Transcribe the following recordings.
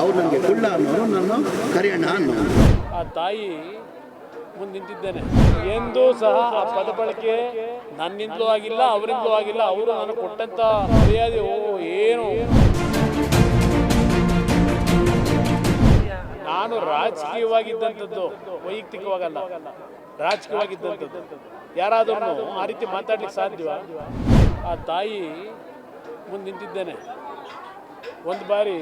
ಅವ್ರು ನನಗೆ ಕುಳ್ಳ ಅನ್ನೋರು ನಾನು ಕರಿಯಣ್ಣ ಅನ್ನೋರು. ಆ ತಾಯಿ ಮುಂದೆ ನಿಂತಿದ್ದೇನೆ. ಎಂದೂ ಸಹ ಆ ಪದ ಬಳಕೆ ನನ್ನಿಂದಲೂ ಆಗಿಲ್ಲ, ಅವರಿಂದಲೂ ಆಗಿಲ್ಲ. ಅವರು ನನಗೆ ಕೊಟ್ಟಂತ ಮರ್ಯಾದೆ, ಓ, ಏನು? ನಾನು ರಾಜಕೀಯವಾಗಿದ್ದಂಥದ್ದು, ವೈಯಕ್ತಿಕವಾಗಲ್ಲ. ರಾಜಕೀಯವಾಗಿದ್ದಂಥದ್ದು. ಯಾರಾದ್ರೂ ಆ ರೀತಿ ಮಾತಾಡ್ಲಿಕ್ಕೆ ಸಾಧ್ಯವ ಆ ತಾಯಿ ಮುಂದೆ ನಿಂತಿದ್ದೇನೆ. ಒಂದು ಬಾರಿ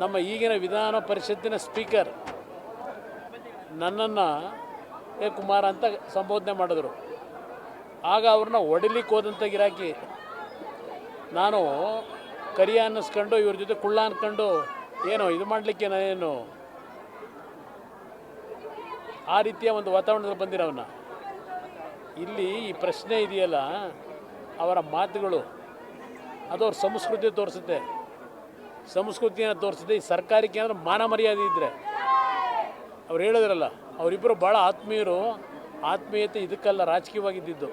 ನಮ್ಮ ಈಗಿನ ವಿಧಾನ ಪರಿಷತ್ತಿನ ಸ್ಪೀಕರ್ ನನ್ನನ್ನು ಎ ಕುಮಾರ್ ಅಂತ ಸಂಬೋಧನೆ ಮಾಡಿದ್ರು. ಆಗ ಅವ್ರನ್ನ ಒಡಿಲಿಕ್ಕೆ ಹೋದಂಥ ಗಿರಾಕಿ ನಾನು ಕರಿಯ ಅನ್ನಿಸ್ಕೊಂಡು ಇವ್ರ ಜೊತೆ ಕುಳ್ಳ ಅನ್ಕೊಂಡು ಏನೋ ಇದು ಮಾಡಲಿಕ್ಕೆ ನಾನೇನು ಆ ರೀತಿಯ ಒಂದು ವಾತಾವರಣದಲ್ಲಿ ಬಂದಿರೋವನ್ನ ಇಲ್ಲಿ ಈ ಪ್ರಶ್ನೆ ಇದೆಯಲ್ಲ, ಅವರ ಮಾತುಗಳು ಅದು ಅವ್ರ ಸಂಸ್ಕೃತಿ ತೋರಿಸುತ್ತೆ. ಸಂಸ್ಕೃತಿಯನ್ನು ತೋರಿಸಿದೆ. ಈ ಸರ್ಕಾರಕ್ಕೆ ಏನಾದರೂ ಮಾನ ಮರ್ಯಾದೆ ಇದ್ದರೆ ಅವ್ರು ಹೇಳಿದ್ರಲ್ಲ ಅವರಿಬ್ಬರು ಭಾಳ ಆತ್ಮೀಯರು. ಆತ್ಮೀಯತೆ ಇದಕ್ಕೆಲ್ಲ ರಾಜಕೀಯವಾಗಿದ್ದಿದ್ದು.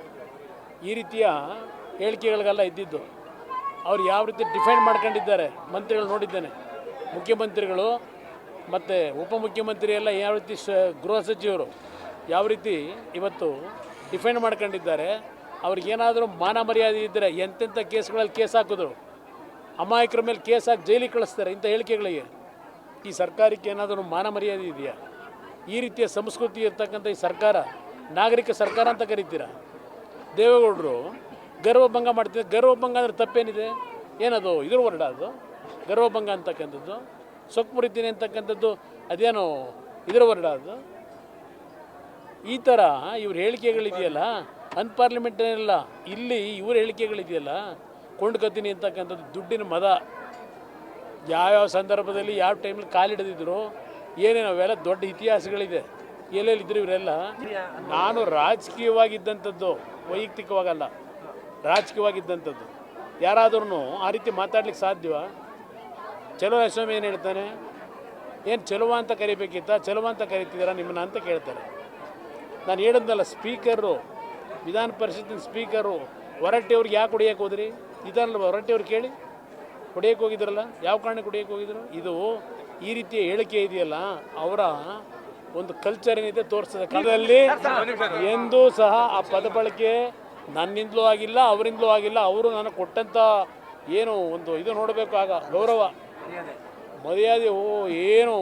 ಈ ರೀತಿಯ ಹೇಳಿಕೆಗಳಿಗೆಲ್ಲ ಇದ್ದಿದ್ದು. ಅವ್ರು ಯಾವ ರೀತಿ ಡಿಫೆಂಡ್ ಮಾಡ್ಕೊಂಡಿದ್ದಾರೆ, ಮಂತ್ರಿಗಳು ನೋಡಿದ್ದೇನೆ. ಮುಖ್ಯಮಂತ್ರಿಗಳು ಮತ್ತು ಉಪಮುಖ್ಯಮಂತ್ರಿ ಎಲ್ಲ ಯಾವ ರೀತಿ ಸ, ಗೃಹ ಸಚಿವರು ಯಾವ ರೀತಿ ಇವತ್ತು ಡಿಫೆಂಡ್ ಮಾಡ್ಕೊಂಡಿದ್ದಾರೆ. ಅವ್ರಿಗೇನಾದರೂ ಮಾನ ಮರ್ಯಾದೆ ಇದ್ದರೆ ಎಂತೆಂಥ ಕೇಸ್ಗಳಲ್ಲಿ ಕೇಸ್ ಹಾಕಿದ್ರು. ಅಮಾಯಕರ ಮೇಲೆ ಕೇಸ್ ಹಾಕಿ ಜೈಲಿಗೆ ಕಳಿಸ್ತಾರೆ. ಇಂಥ ಹೇಳಿಕೆಗಳಿಗೆ ಈ ಸರ್ಕಾರಕ್ಕೆ ಏನಾದರೂ ಮಾನ ಮರ್ಯಾದೆ ಇದೆಯಾ? ಈ ರೀತಿಯ ಸಂಸ್ಕೃತಿ ಇರ್ತಕ್ಕಂಥ ಈ ಸರ್ಕಾರ, ನಾಗರಿಕ ಸರ್ಕಾರ ಅಂತ ಕರಿತೀರ? ದೇವೇಗೌಡರು ಗರ್ವಭಂಗ ಮಾಡ್ತಿದ್ದಾರೆ. ಗರ್ವಭಂಗ ಅಂದರೆ ತಪ್ಪೇನಿದೆ? ಏನದು? ಇದ್ರ ವರ್ಡ ಅದು? ಗರ್ವಭಂಗ ಅಂತಕ್ಕಂಥದ್ದು? ಸೊಕ್ಕು ಮುರಿತೀನಿ ಅಂತಕ್ಕಂಥದ್ದು ಅದೇನೋ ಇದರ ವರ್ಡ ಅದು? ಈ ಥರ ಇವ್ರ ಹೇಳಿಕೆಗಳಿದೆಯಲ್ಲ? ಅನ್ಪಾರ್ಲಿಮೆಂಟಲ್ಲ ಇಲ್ಲಿ ಇವ್ರ ಹೇಳಿಕೆಗಳಿದೆಯಲ್ಲ? ಕೊಂಡ್ಕೊತೀನಿ ಅಂತಕ್ಕಂಥದ್ದು ದುಡ್ಡಿನ ಮದ. ಯಾವ್ಯಾವ ಸಂದರ್ಭದಲ್ಲಿ ಯಾವ ಟೈಮಲ್ಲಿ ಕಾಲಿಡದಿದ್ರು ಏನೇನು ಅವೆಲ್ಲ ದೊಡ್ಡ ಇತಿಹಾಸಗಳಿದೆ. ಎಲ್ಲೆಲ್ಲಿದ್ರು ಇವರೆಲ್ಲ ನಾನು ರಾಜಕೀಯವಾಗಿದ್ದಂಥದ್ದು, ವೈಯಕ್ತಿಕವಾಗಲ್ಲ, ರಾಜಕೀಯವಾಗಿದ್ದಂಥದ್ದು. ಯಾರಾದ್ರೂ ಆ ರೀತಿ ಮಾತಾಡ್ಲಿಕ್ಕೆ ಸಾಧ್ಯವ? ಚಲೋ ಸ್ವಾಮಿ ಏನು ಹೇಳ್ತಾನೆ? ಏನು ಚಲುವ ಅಂತ ಕರಿಬೇಕಿತ್ತ? ಚಲುವ ಅಂತ ಕರಿತಿದ್ದೀರಾ ನಿಮ್ಮನ್ನ ಅಂತ ಕೇಳ್ತಾರೆ. ನಾನು ಹೇಳಿದ್ನಲ್ಲ, ಸ್ಪೀಕರು, ವಿಧಾನ ಪರಿಷತ್ತಿನ ಸ್ಪೀಕರು ಹೊರಟ್ಟಿಯವ್ರಿಗೆ ಯಾಕೆ ಹೊಡಿಯಕ್ಕೆ ಹೋದ್ರಿ? ಇದಲ್ಲ ಹೊರಟ್ಟಿಯವ್ರು ಕೇಳಿ. ಕುಡಿಯೋಕೆ ಹೋಗಿದ್ರಲ್ಲ? ಯಾವ ಕಾರಣಕ್ಕೆ ಹೊಡಿಯಕ್ಕೆ ಹೋಗಿದ್ರು? ಇದು ಈ ರೀತಿಯ ಹೇಳಿಕೆ ಇದೆಯಲ್ಲ, ಅವರ ಒಂದು ಕಲ್ಚರ್ ಏನಿದೆ ತೋರಿಸ್ತದೆ. ಕಾಲದಲ್ಲಿ ಎಂದೂ ಸಹ ಆ ಪದ ಬಳಕೆ ನನ್ನಿಂದಲೂ ಆಗಿಲ್ಲ, ಅವರಿಂದಲೂ ಆಗಿಲ್ಲ. ಅವರು ನನಗೆ ಕೊಟ್ಟಂಥ ಏನು ಒಂದು ಇದು ನೋಡಬೇಕು ಆಗ ಗೌರವ. ಮರ್ಯಾದೆ, ಓ, ಏನು